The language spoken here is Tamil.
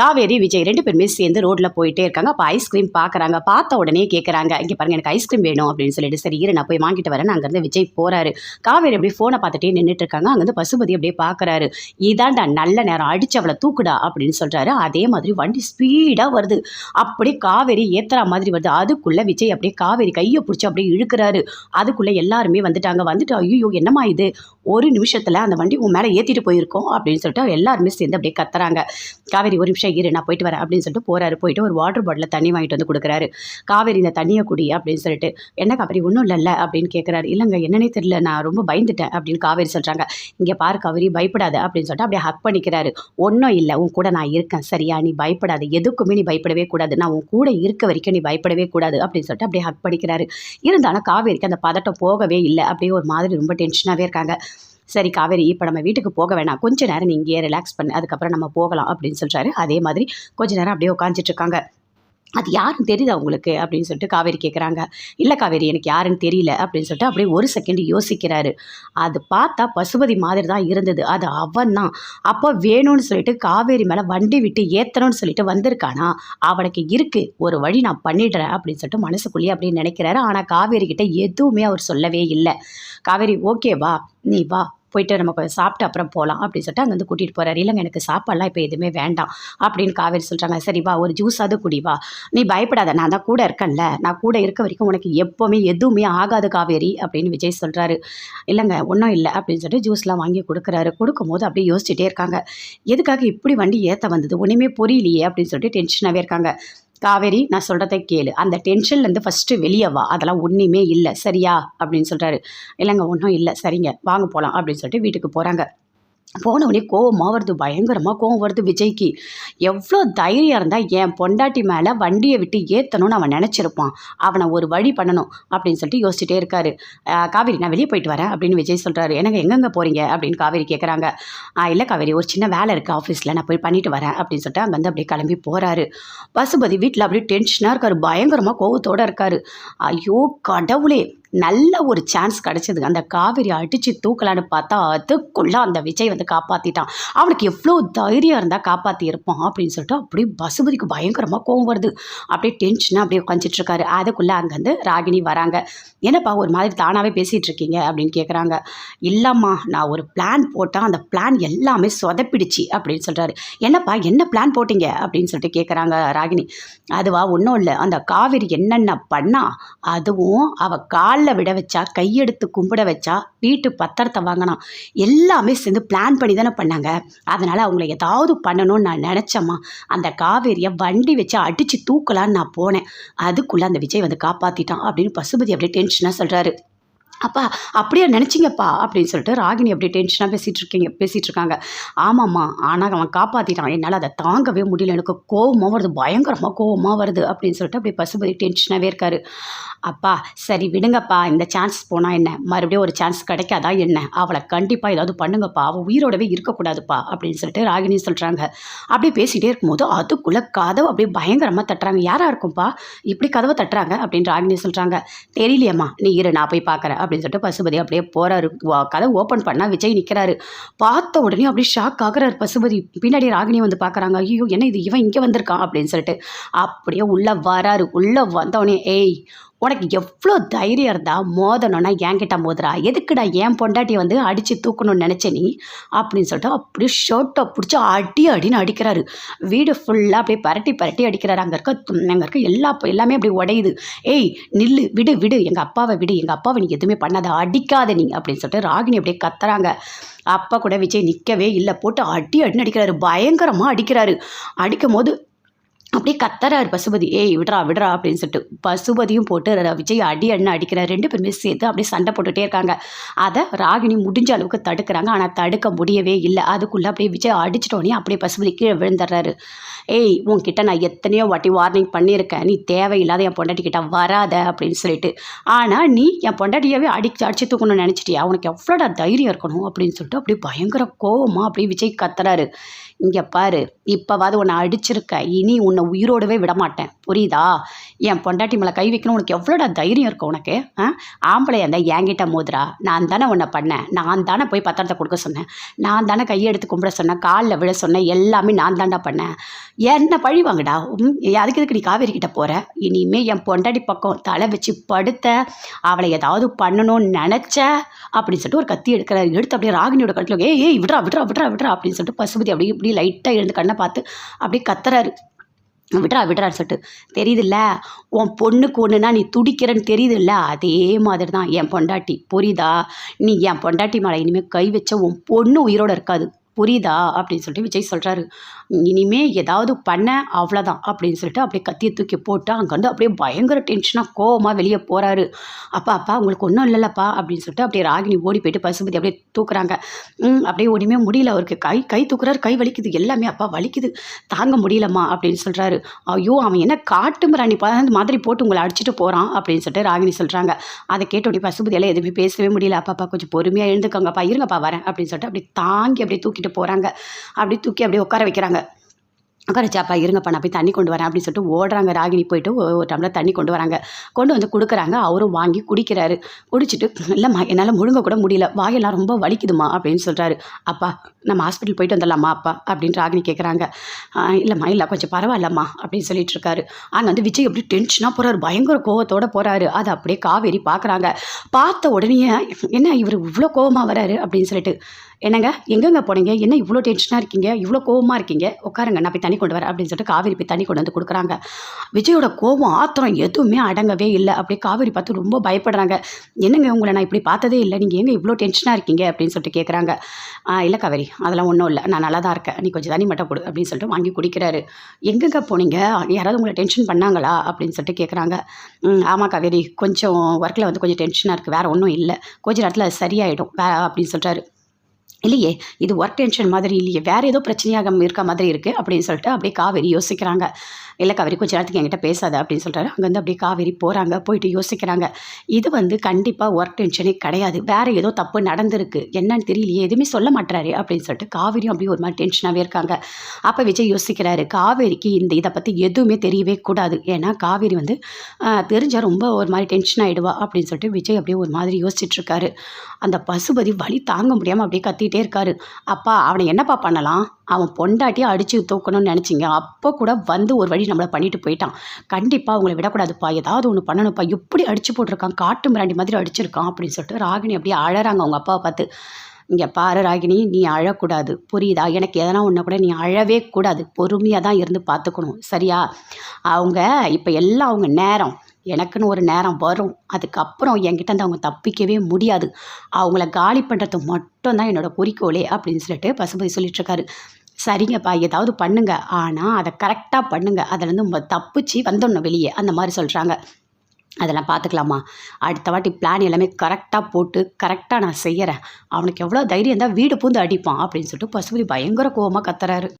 காவேரி விஜய் ரெண்டு பேருமே சேர்ந்து ரோட்டில் போயிட்டே இருக்காங்க. அப்போ ஐஸ்கிரீம் பார்க்குறாங்க பார்த்த உடனே கேட்குறாங்க இங்கே பாருங்க எனக்கு ஐஸ்கிரீம் வேணும் அப்படின்னு சொல்லிட்டு சரி இரு நான் போய் வாங்கிட்டு வரேன். அங்கேருந்து விஜய் போகிறாரு காவேரி அப்படியே ஃபோனை பார்த்துட்டே நின்றுட்டு இருக்காங்க. அங்கேருந்து பசுபதி அப்படியே பார்க்குறாரு இதான்டா நல்ல நேரம். அடிச்சு அவளை தூக்குடா அப்படின்னு சொல்கிறாரு அதே மாதிரி வண்டி ஸ்பீடாக வருது. அப்படியே காவேரி ஏத்துற மாதிரி வருது. அதுக்குள்ளே விஜய் அப்படியே காவேரி கையை பிடிச்சி அப்படியே இழுக்கிறாரு. அதுக்குள்ளே எல்லாருமே வந்துட்டாங்க. வந்துட்டு ஐயோ என்னம்மா இது? ஒரு நிமிஷத்தில் அந்த வண்டி உன் மேலே ஏற்றிட்டு போயிருக்கோம் அப்படின்னு சொல்லிட்டு எல்லாருமே சேர்ந்து அப்படியே கத்துறாங்க. காவேரி ஒரு நிமிஷம் இரு நான் போயிட்டு வரேன் அப்படின்னு சொல்லிட்டு போகிறாரு போயிட்டு ஒரு வாட்டர் பாட்டில் தண்ணி வாங்கிட்டு வந்து கொடுக்குறாரு. காவேரி இந்த தண்ணியை குடி அப்படின்னு சொல்லிட்டு. என்ன காவேரி ஒன்றும் இல்லைல்ல அப்படின்னு கேட்குறாரு இல்லைங்க என்னன்னே தெரியல நான் ரொம்ப பயந்துட்டேன் அப்படின்னு காவேரி சொல்கிறாங்க இங்கே பாரு காவேரி பயப்படாத அப்படின்னு சொல்லிட்டு அப்படியே ஹக் பண்ணிக்கிறாரு. ஒன்றும் இல்லை உன் கூட நான் இருக்கேன் சரியா? நீ பயப்படாது எதுக்குமே நீ பயப்படவே கூடாது. நான் உன் கூட இருக்க வரைக்கும் நீ பயப்படவே கூடாது அப்படின்னு சொல்லிட்டு அப்படியே ஹக் பண்ணிக்கிறாரு. இருந்தாலும் காவேரிக்கு அந்த பதட்டம் போகவே இல்லை. அப்படியே ஒரு மாதிரி ரொம்ப டென்ஷனாகவே இருக்காங்க. சரி காவேரி இப்போ நம்ம வீட்டுக்கு போக வேணாம். கொஞ்ச நேரம் நீ இங்கேயே ரிலாக்ஸ் பண்ணு அதுக்கப்புறம் நம்ம போகலாம் அப்படின்னு சொல்கிறாரு அதே மாதிரி கொஞ்ச நேரம் அப்படியே உட்காந்துட்டு இருக்காங்க. அது யாருன்னு தெரியுதா உங்களுக்கு? அப்படின்னு சொல்லிட்டு காவேரி கேட்குறாங்க இல்லை காவேரி எனக்கு யாருன்னு தெரியல அப்படின்னு சொல்லிட்டு அப்படியே ஒரு செகண்ட் யோசிக்கிறாரு. அது பார்த்தா பசுபதி மாதிரி தான் இருந்தது. அது அவன் தான். அப்போ வேணும்னு சொல்லிட்டு காவேரி மேலே வண்டி விட்டு ஏற்றணும்னு சொல்லிட்டு வந்திருக்கானா? அவனுக்கு இருக்குது ஒரு வழி நான் பண்ணிடுறேன் அப்படின்னு சொல்லிட்டு மனசுக்குள்ளேயே அப்படின்னு நினைக்கிறாரு. ஆனால் காவேரி கிட்ட எதுவுமே அவர் சொல்லவே இல்லை. காவேரி ஓகேவா நீ வா. போயிட்டு நம்ம கொஞ்சம் சாப்பிட்டு அப்புறம் போகலாம் அப்படின்னு சொல்லிட்டு அங்கே வந்து கூட்டிகிட்டு போகிறாரு இல்லைங்க எனக்கு சாப்பாடுலாம் இப்போ எதுவுமே வேண்டாம் அப்படின்னு காவேரி சொல்கிறாங்க சரி வா ஒரு ஜூஸாவது குடி வா. நீ பயப்படாத நான் தான் கூட இருக்கேன்ல. நான் கூட இருக்க வரைக்கும் உனக்கு எப்போவுமே எதுவுமே ஆகாது காவேரி அப்படின்னு விஜய் சொல்கிறாரு இல்லைங்க ஒன்றும் இல்லை அப்படின்னு சொல்லிட்டு ஜூஸ்லாம் வாங்கி கொடுக்குறாரு. கொடுக்கும்போது அப்படியே யோசிச்சுட்டே இருக்காங்க. எதுக்காக இப்படி வண்டி ஏற்ற வந்தது? ஒன்றுமே புரியலையே அப்படின்னு சொல்லிட்டு டென்ஷனாகவே இருக்காங்க. காவேரி நான் சொல்கிறத கேளு. அந்த டென்ஷன்லேருந்து ஃபஸ்ட்டு வெளியே வா. அதெல்லாம் ஒன்றுமே இல்லை. சரியா? அப்படின்னு சொல்கிறாரு இல்லைங்க ஒன்றும் இல்லை. சரிங்க. வாங்க போகலாம் அப்படின்னு சொல்லிட்டு வீட்டுக்கு போகிறாங்க போனவனே கோவமாக வருது பயங்கரமாக கோவம் வருது விஜய்க்கு. எவ்வளோ தைரியம் இருந்தால் என் பொண்டாட்டி மேலே வண்டியை விட்டு ஏற்றணும்னு அவன் நினச்சிருப்பான். அவனை ஒரு வழி பண்ணணும் அப்படின்னு சொல்லிட்டு யோசிச்சுட்டே இருக்காரு. காவேரி நான் வெளியே போயிட்டு வரேன் அப்படின்னு விஜய் சொல்கிறாரு எனக்கு எங்கெங்கே போகிறீங்க அப்படின்னு காவேரி கேட்குறாங்க இல்லை காவேரி ஒரு சின்ன வேலை இருக்குது ஆஃபீஸில் நான் போய் பண்ணிட்டு வரேன் அப்படின்னு சொல்லிட்டு அங்கே வந்து அப்படியே கிளம்பி போகிறாரு பசுபதி வீட்டில் அப்படியே டென்ஷனாக இருக்காரு. பயங்கரமாக கோவத்தோடு இருக்காரு. ஐயோ கடவுளே நல்ல ஒரு சான்ஸ் கிடச்சிது அந்த காவேரி அடித்து தூக்கலான்னு பார்த்தா அதுக்குள்ளே அந்த விஜய் வந்து காப்பாற்றிட்டான் அவனுக்கு எவ்வளோ தைரியம் இருந்தால் காப்பாற்றி இருப்பான் அப்படின்னு சொல்லிட்டு அப்படியே பசுபதிக்கு பயங்கரமாக கோவம் வருது. அப்படியே டென்ஷனாக அப்படியே உட்காந்துட்டு இருக்காரு. அதுக்குள்ளே அங்கேருந்து ராகினி வராங்க. என்னப்பா ஒரு மாதிரி தானாகவே பேசிகிட்டு இருக்கீங்க அப்படின்னு கேட்குறாங்க இல்லைம்மா நான் ஒரு பிளான் போட்டேன் அந்த பிளான் எல்லாமே சொதப்பிடுச்சு அப்படின்னு சொல்கிறாரு என்னப்பா என்ன பிளான் போட்டீங்க அப்படின்னு சொல்லிட்டு கேட்குறாங்க ராகினி. அதுவா ஒன்றும் இல்லை. அந்த காவேரி என்னென்ன பண்ணா அதுவும் அவள் காலில் விட வச்சா கையெடுத்து கும்பிட வச்சா வீட்டு பத்திரத்தை வாங்கினான். எல்லாமே சேர்ந்து பிளான் பண்ணி தானே பண்ணாங்க. அதனால் அவங்கள ஏதாவது பண்ணணும்னு நான் நினச்சேம்மா. அந்த காவேரியை வண்டி வச்சு அடித்து தூக்கலான்னு நான் போனேன். அதுக்குள்ளே அந்த விஜய் வந்து காப்பாற்றிட்டான் அப்படின்னு பசுபதி அப்படியே டென்ஷனாக சொல்கிறாரு அப்பா அப்படியே நினச்சிங்கப்பா? அப்படின்னு சொல்லிட்டு ராகினி அப்படியே டென்ஷனாக பேசிகிட்டு இருக்கீங்க பேசிகிட்டு இருக்காங்க. ஆமாம்மா ஆனால் அவன் காப்பாற்றிட்டான் என்னால் அதை தாங்கவே முடியல. எனக்கு கோவமாக வருது பயங்கரமாக கோவமாக வருது அப்படின்னு சொல்லிட்டு அப்படியே பசுபதி டென்ஷனாகவே இருக்காரு. அப்பா சரி விடுங்கப்பா இந்த சான்ஸ் போனால் என்ன? மறுபடியும் ஒரு சான்ஸ் கிடைக்காதா என்ன? அவளை கண்டிப்பாக ஏதாவது பண்ணுங்கப்பா. அவள் உயிரோடவே இருக்கக்கூடாதுப்பா அப்படின்னு சொல்லிட்டு ராகினி சொல்கிறாங்க அப்படியே பேசிகிட்டே இருக்கும்போது அதுக்குள்ளே கதவு அப்படியே பயங்கரமாக தட்டுறாங்க. யாராக இருக்கும்ப்பா இப்படி கதவை தட்டுறாங்க அப்படின்னு ராகினி சொல்கிறாங்க தெரியலையம்மா நீ இரு நான் போய் பார்க்குறேன். அப்படின்னு சொல்லிட்டு பசுபதி அப்படியே போகிறாரு கதை ஓப்பன் பண்ணால் விஜய் நிற்கிறாரு பார்த்த உடனே அப்படியே ஷாக் ஆகுறாரு பசுபதி. பின்னாடி ராகினி வந்து பார்க்குறாங்க ஐயோ என்ன இது? இவன் இங்கே வந்திருக்கான். அப்படின்னு சொல்லிட்டு அப்படியே உள்ளே வராரு. உள்ளே வந்தவொடனே ஏய் உனக்கு எவ்வளோ தைரியம் இருந்தால் மோதணும்னா என்கிட்ட மோதுறா. எதுக்குடா என் பொண்டாட்டியை வந்து அடித்து தூக்கணும்னு நினச்ச நீ? அப்படின்னு சொல்லிட்டு அப்படியே ஷர்ட்டை பிடிச்சி அடி அடின்னு அடிக்கிறாரு. வீடு ஃபுல்லாக அப்படியே பரட்டி பரட்டி அடிக்கிறாரு. அங்கே இருக்க அங்கே இருக்க எல்லா எல்லாமே அப்படியே உடையுது. ஏய் நில்லு விடு விடு எங்கள் அப்பாவை விடு. எங்கள் அப்பாவை நீ எதுவுமே பண்ணாத. அடிக்காத நீ அப்படின்னு சொல்லிட்டு ராகினி அப்படியே கத்துறாங்க. அப்பா கூட விஜய் நிற்கவே இல்லை. போட்டு அடி அடின்னு அடிக்கிறாரு. பயங்கரமாக அடிக்கிறாரு. அடிக்கும் போது அப்படியே கத்துறாரு பசுபதி ஏய் விடுறா விடுறா அப்படின்னு சொல்லிட்டு பசுபதியும் போட்டு விஜய் அடி அண்ணன் அடிக்கிறார் ரெண்டு பேருமே சேர்த்து அப்படியே சண்டை போட்டுகிட்டே இருக்காங்க. அதை ராகினி முடிஞ்ச அளவுக்கு தடுக்கிறாங்க. ஆனால் தடுக்க முடியவே இல்லை. அதுக்குள்ளே அப்படியே விஜய் அடிச்சிட்டோன்னே அப்படியே பசுபதி கீழே விழுந்துடுறாரு. ஏய் உன்கிட்ட நான் எத்தனையோ வாட்டி வார்னிங் பண்ணியிருக்கேன். நீ தேவையில்லாத என் பொண்டாட்டி கிட்ட வராத அப்படின்னு சொல்லிட்டு. ஆனால் நீ என் பொண்டாட்டியாவே அடிச்சு அடிச்சு தூக்கணும்னு நினச்சிட்டியா? உனக்கு எவ்வளோடா தைரியம் இருக்கணும்? அப்படின்னு சொல்லிட்டு அப்படியே பயங்கர கோவமாக அப்படியே விஜய் கத்துறாரு. இங்கே பாரு இப்போவாது உன்னை அடிச்சிருக்க. இனி உன்னை உயிரோடவே விட மாட்டேன் புரியுதா? என் பொண்டாட்டி மேலே கை வைக்கணும். உனக்கு எவ்வளோடா தைரியம் இருக்கும் உனக்கு? ஆ? ஆம்பளை இருந்தால் என்கிட்ட மோதுரா நான் தானே உன்னை பண்ணேன். நான் தானே போய் பத்திரத்தை கொடுக்க சொன்னேன். நான் தானே கையெடுத்து கும்பிட சொன்னேன். காலில் விழ சொன்னேன். எல்லாமே நான் தாண்டா பண்ணேன். என்ன பழி வாங்கடா? அதுக்கு எதுக்கு நீ காவேரி கிட்ட போகிற இனிமேல் என் பொண்டாட்டி பக்கம் தலை வச்சு படுத்த அவளை ஏதாவது பண்ணணும்னு நினச்ச அப்படின்னு சொல்லிட்டு ஒரு கத்தி எடுக்கிற எடுத்து அப்படியே ராகினியோட கட்டில் ஏய் ஏய் விட்றா விட்றா விட்றா விட்றா அப்படின்னு சொல்லிட்டு பசுபதி அப்படியே இப்படி லைட்டாக எழுந்து கண்ணை பார்த்து அப்படியே கத்துறாரு. விட்றா விட்றான்னு சொல்லிட்டு. தெரியுதுல்ல உன் பொண்ணுக்கு ஒன்றுனா நீ துடிக்கிறன்னு தெரியுதுல்ல? அதே மாதிரி தான் என் பொண்டாட்டி. புரியுதா? நீ என் பொண்டாட்டி மேலே இனிமேல் கை வச்ச உன் பொண்ணு உயிரோட இருக்காது. புரியுதா? அப்படின்னு சொல்லிட்டு விஜய் சொல்கிறாரு இனிமே ஏதாவது பண்ண அவ்வளோதான் அப்படின்னு சொல்லிட்டு அப்படியே கத்தியை தூக்கி போட்டு அங்கேருந்து அப்படியே பயங்கர டென்ஷனாக கோவமாக வெளியே போகிறாரு அப்பா அப்பா உங்களுக்கு ஒன்றும் இல்லைல்லப்பா அப்படின்னு சொல்லிட்டு அப்படியே ராகினி ஓடி போயிட்டு பசுபதி அப்படியே தூக்குறாங்க. ம், அப்படியே ஒன்றுமே முடியல. அவருக்கு கை கை தூக்குறாரு கை வலிக்குது. எல்லாமே அப்பா வலிக்குது. தாங்க முடியலம்மா அப்படின்னு சொல்கிறாரு ஐயோ அவன் என்ன காட்டு மிராணி மாதிரி போட்டு உங்களை அடிச்சுட்டு போகிறான் அப்படின்னு சொல்லிட்டு ராகினி சொல்கிறாங்க அதை கேட்டோடி பசுபதியெல்லாம் எதுவுமே பேசவே முடியல. அப்பாப்பா கொஞ்சம் பொறுமையாக எழுந்துக்கோங்கப்பா இருங்கப்பா வரேன் அப்படின்னு சொல்லிட்டு அப்படி தாங்கி அப்படியே தூக்கிட்டு போகிறாங்க அப்படி தூக்கி அப்படியே உட்கார வைக்கிறாங்க. உட்கார வச்சாப்பா இருங்கப்பா நான் போய் தண்ணி கொண்டு வரேன் அப்படின்னு சொல்லிட்டு ஓடுறாங்க. ராகினி போயிட்டு ஒரு டம்ளர் தண்ணி கொண்டு வராங்க. கொண்டு வந்து கொடுக்குறாங்க. அவரும் வாங்கி குடிக்கிறாரு. குடிச்சிட்டு இல்லைம்மா என்னால் முழுங்க கூட முடியல. வாயெல்லாம் ரொம்ப வலிக்குதுமா அப்படின்னு சொல்கிறாரு அப்பா நம்ம ஹாஸ்பிட்டல் போயிட்டு வந்துடலாமா அப்பா? அப்படின்னு ராகினி கேட்குறாங்க இல்லைம்மா இல்லை கொஞ்சம் பரவாயில்லம்மா அப்படின்னு சொல்லிட்டு இருக்காரு. ஆனால் வந்து விஜய் எப்படி டென்ஷனாக போகிறாரு பயங்கர கோவத்தோட போகிறாரு அதை அப்படியே காவேரி பார்க்குறாங்க பார்த்த உடனே என்ன இவர் இவ்வளோ கோவமாக வராரு? அப்படின்னு சொல்லிட்டு என்னங்க? எங்கெங்க போனீங்க? என்ன இவ்வளோ டென்ஷனாக இருக்கீங்க? இவ்வளோ கோவமாக இருக்கீங்க? உட்காருங்க நான் போய் தண்ணி கொண்டு வரேன் அப்படின்னு சொல்லிட்டு காவேரி போய் தண்ணி கொண்டு வந்து கொடுக்குறாங்க. விஜயோட கோவம் ஆத்திரம் எதுவுமே அடங்கவே இல்லை. அப்படியே காவேரி பார்த்து ரொம்ப பயப்படுறாங்க. என்னங்க உங்களை நான் இப்படி பார்த்ததே இல்லை. நீங்கள் எங்கே இவ்வளோ டென்ஷனாக இருக்கீங்க? அப்படின்னு சொல்லிட்டு கேட்குறாங்க இல்லை காவேரி அதெல்லாம் ஒன்றும் இல்லை. நான் நல்லா தான் இருக்கேன். நீ கொஞ்சம் தண்ணி மட்டும் கொடு அப்படின்னு சொல்லிட்டு வாங்கி குடிக்கிறாரு. எங்கெங்க போனீங்க? யாராவது உங்களை டென்ஷன் பண்ணாங்களா? அப்படின்னு சொல்லிட்டு கேட்குறாங்க ஆமாம் காவேரி. கொஞ்சம் ஒர்க்கில் வந்து கொஞ்சம் டென்ஷனாக இருக்குது வேறு ஒன்றும் இல்லை. கொஞ்ச நேரத்தில் சரியாயிடும். வே அப்படின்னு சொல்கிறாரு இல்லையே இது ஒர்க் டென்ஷன் மாதிரி இல்லையே வேறு ஏதோ பிரச்சனையாக இருக்க மாதிரி இருக்குது அப்படின்னு சொல்லிட்டு அப்படியே காவேரி யோசிக்கிறாங்க. இல்லை காவேரி கொஞ்ச நேரத்துக்கு என்கிட்ட பேசாத அப்படின்னு சொல்கிறாரு அங்கேருந்து அப்படியே காவேரி போகிறாங்க போயிட்டு யோசிக்கிறாங்க. இது வந்து கண்டிப்பாக ஒர்க் டென்ஷனே கிடையாது. வேறு ஏதோ தப்பு நடந்திருக்கு. என்னன்னு தெரியலையே எதுவுமே சொல்ல மாட்டாரு அப்படின்னு சொல்லிட்டு காவேரியும் அப்படியே ஒரு மாதிரி டென்ஷனாகவே இருக்காங்க. அப்போ விஜய் யோசிக்கிறாரு காவேரிக்கு இந்த இதை பற்றி எதுவுமே தெரியவே கூடாது. ஏன்னா காவேரி வந்து தெரிஞ்சால் ரொம்ப ஒரு மாதிரி டென்ஷன் ஆகிடுவா அப்படின்னு சொல்லிட்டு விஜய் அப்படியே ஒரு மாதிரி யோசிச்சுட்ருக்காரு அந்த பசுபதி வழி தாங்க முடியாமல் அப்படியே கத்திட்டே இருக்காரு. அப்பா அவனை என்னப்பா பண்ணலாம்? அவன் பொண்டாட்டியை அடித்து தூக்கணும்னு நினச்சிங்க. அப்போ கூட வந்து ஒரு வழி நம்மளை பண்ணிட்டு போயிட்டான். கண்டிப்பாக அவங்கள விடக்கூடாதுப்பா. ஏதாவது ஒன்று பண்ணணும்ப்பா. எப்படி அடிச்சு போட்டிருக்கான். காட்டு மிராண்டி மாதிரி அடிச்சிருக்கான் அப்படின்னு சொல்லிட்டு ராகினி அப்படியே அழறாங்க அவங்க அப்பாவை பார்த்து. இங்கே பாரு ராகினி நீ அழக்கூடாது. புரியுதா? எனக்கு எதனா ஒன்று கூட நீ அழவே கூடாது. பொறுமையாக தான் இருந்து பார்த்துக்கணும். சரியா? அவங்க இப்போ எல்லாம் அவங்க நேரம். எனக்குன்னு ஒரு நேரம் வரும். அதுக்கப்புறம் என்கிட்டேருந்து அவங்க தப்பிக்கவே முடியாது. அவங்கள காலி பண்ணுறது மட்டும்தான் என்னோட குறிக்கோளே அப்படின்னு சொல்லிட்டு பசுபதி சொல்லிகிட்ருக்காரு சரிங்கப்பா ஏதாவது பண்ணுங்க. ஆனால் அதை கரெக்டாக பண்ணுங்க. அதிலேருந்து உங்க தப்பிச்சு வந்துடணும் வெளியே. அந்த மாதிரி சொல்கிறாங்க அதெல்லாம் பார்த்துக்கலாமா அடுத்த வாட்டி பிளான் எல்லாமே கரெக்டாக போட்டு கரெக்டாக நான் செய்கிறேன் அவனுக்கு எவ்வளோ தைரியம் இருந்தால் வீடு பூந்து அடிப்பான் அப்படின்னு சொல்லிட்டு பசுபதி பயங்கர கோவமாக கத்துறாரு.